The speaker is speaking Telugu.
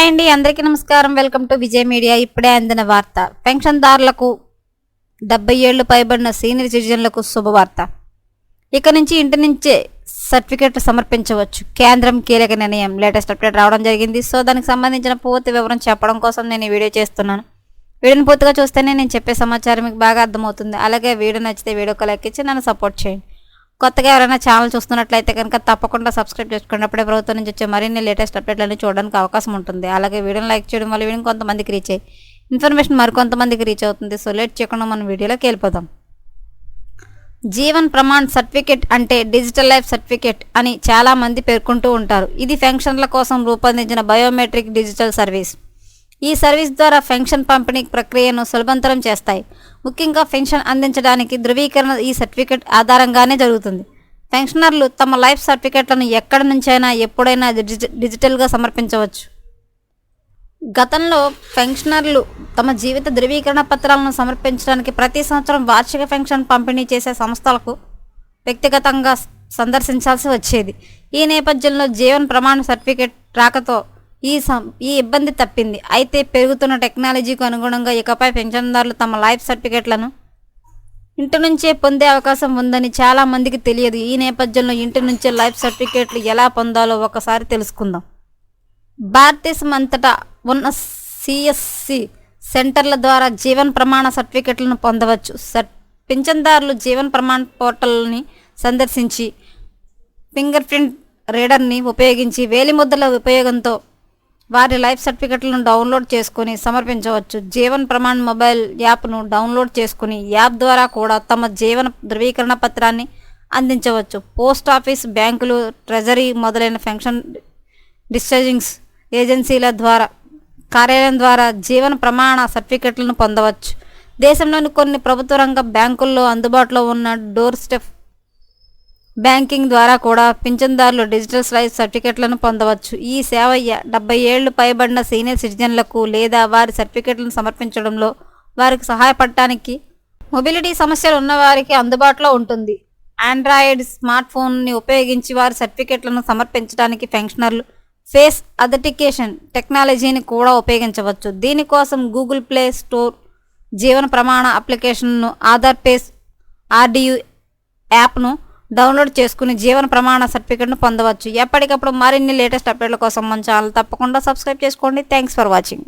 హాయ్ అండి అందరికీ నమస్కారం. వెల్కమ్ టు విజయ్ మీడియా ఇప్పుడే అందిన వార్త. పెన్షన్దారులకు డెబ్బై ఏళ్ళు పైబడిన సీనియర్ సిటిజన్లకు శుభవార్త. ఇక నుంచి ఇంటి నుంచే సర్టిఫికెట్లు సమర్పించవచ్చు. కేంద్రం కీలక నిర్ణయం. లేటెస్ట్ అప్డేట్ రావడం జరిగింది. సో దానికి సంబంధించిన పూర్తి వివరం చెప్పడం కోసం నేను ఈ వీడియో చేస్తున్నాను. వీడియోని పూర్తిగా చూస్తేనే నేను చెప్పే సమాచారం మీకు బాగా అర్థమవుతుంది. అలాగే వీడియో నచ్చితే వీడియో లైక్ ఇచ్చి నన్ను సపోర్ట్ చేయండి. కొత్తగా ఎవరైనా ఛానల్ చూస్తున్నట్లయితే కనుక తప్పకుండా సబ్స్క్రైబ్ చేసుకోండి అప్పుడే ప్రభుత్వం నుంచి వచ్చే మరిన్ని లేటెస్ట్ అప్డేట్లను చూడడానికి అవకాశం ఉంటుంది. అలాగే వీడియోని లైక్ చేయడం వల్ల వీడియో కొంతమందికి రీచ్ అయ్యి ఇన్ఫర్మేషన్ మరికొంతమందికి రీచ్ అవుతుంది. సో లేట్ చేయకుండా మనం వీడియోలోకి వెళ్ళిపోదాం. జీవన్ ప్రమాణ్ సర్టిఫికేట్ అంటే డిజిటల్ లైఫ్ సర్టిఫికేట్ అని చాలామంది పేర్కొంటూ ఉంటారు. ఇది ఫెన్షన్ల కోసం రూపొందించిన బయోమెట్రిక్ డిజిటల్ సర్వీస్ ఈ సర్వీస్ ద్వారా పెన్షన్ పంపిణీ ప్రక్రియను సులభంతరం చేస్తాయి. ముఖ్యంగా పెన్షన్ అందించడానికి ధృవీకరణ ఈ సర్టిఫికేట్ ఆధారంగానే జరుగుతుంది. పెన్షనర్లు తమ లైఫ్ సర్టిఫికేట్లను ఎక్కడి నుంచైనా ఎప్పుడైనా డిజిటల్గా సమర్పించవచ్చు. గతంలో పెన్షనర్లు తమ జీవిత ధృవీకరణ పత్రాలను సమర్పించడానికి ప్రతి సంవత్సరం వార్షిక పెన్షన్ పంపిణీ చేసే సంస్థలకు వ్యక్తిగతంగా సందర్శించాల్సి వచ్చేది. ఈ నేపథ్యంలో జీవన్ ప్రమాణ సర్టిఫికేట్ రాకతో ఈ సం ఈ ఇబ్బంది తప్పింది. అయితే పెరుగుతున్న టెక్నాలజీకి అనుగుణంగా ఇకపై పెన్షన్దారులు తమ లైఫ్ సర్టిఫికేట్లను ఇంటి నుంచే పొందే అవకాశం ఉందని చాలా మందికి తెలియదు. ఈ నేపథ్యంలో ఇంటి నుంచే లైఫ్ సర్టిఫికేట్లు ఎలా పొందాలో ఒకసారి తెలుసుకుందాం. భారతదేశం అంతటా ఉన్న సిఎస్సి సెంటర్ల ద్వారా జీవన్ ప్రమాణ సర్టిఫికెట్లను పొందవచ్చు. సర్ పింఛన్దారులు జీవన్ ప్రమాణ పోర్టల్ని సందర్శించి ఫింగర్ ప్రింట్ రీడర్ని ఉపయోగించి వేలిముద్రల ఉపయోగంతో వారి లైఫ్ సర్టిఫికెట్లను డౌన్లోడ్ చేసుకుని సమర్పించవచ్చు. జీవన్ ప్రమాణ్ మొబైల్ యాప్ను డౌన్లోడ్ చేసుకుని యాప్ ద్వారా కూడా తమ జీవన ధృవీకరణ పత్రాన్ని అందించవచ్చు. పోస్ట్ ఆఫీస్ బ్యాంకులు ట్రెజరీ మొదలైన పెన్షన్ డిశ్చార్జింగ్స్ ఏజెన్సీల ద్వారా కార్యాలయం ద్వారా జీవన ప్రమాణ సర్టిఫికెట్లను పొందవచ్చు. దేశంలోని కొన్ని ప్రభుత్వ రంగ బ్యాంకుల్లో అందుబాటులో ఉన్న డోర్ స్టెప్ బ్యాంకింగ్ ద్వారా కూడా పింఛన్దారులు డిజిటల్ లైఫ్ సర్టిఫికెట్లను పొందవచ్చు. ఈ సేవ డెబ్బై ఏళ్ళు పైబడిన సీనియర్ సిటిజన్లకు లేదా వారి సర్టిఫికెట్లను సమర్పించడంలో వారికి సహాయపడటానికి మొబిలిటీ సమస్యలు ఉన్నవారికి అందుబాటులో ఉంటుంది. ఆండ్రాయిడ్ స్మార్ట్ ఫోన్ని ఉపయోగించి వారి సర్టిఫికెట్లను సమర్పించడానికి పెన్షనర్లు ఫేస్ అథెంటికేషన్ టెక్నాలజీని కూడా ఉపయోగించవచ్చు. దీనికోసం గూగుల్ ప్లే స్టోర్ జీవన ప్రమాణ అప్లికేషన్ను ఆధార్ పేస్ ఆర్డియు యాప్ను డౌన్లోడ్ చేసుకుని జీవన ప్రమాణ సర్టిఫికెట్ను పొందవచ్చు. ఎప్పటికప్పుడు మరిన్ని లేటెస్ట్ అప్డేట్ల కోసం మన ఛానల్ తప్పకుండా సబ్స్క్రైబ్ చేసుకోండి. Thanks for watching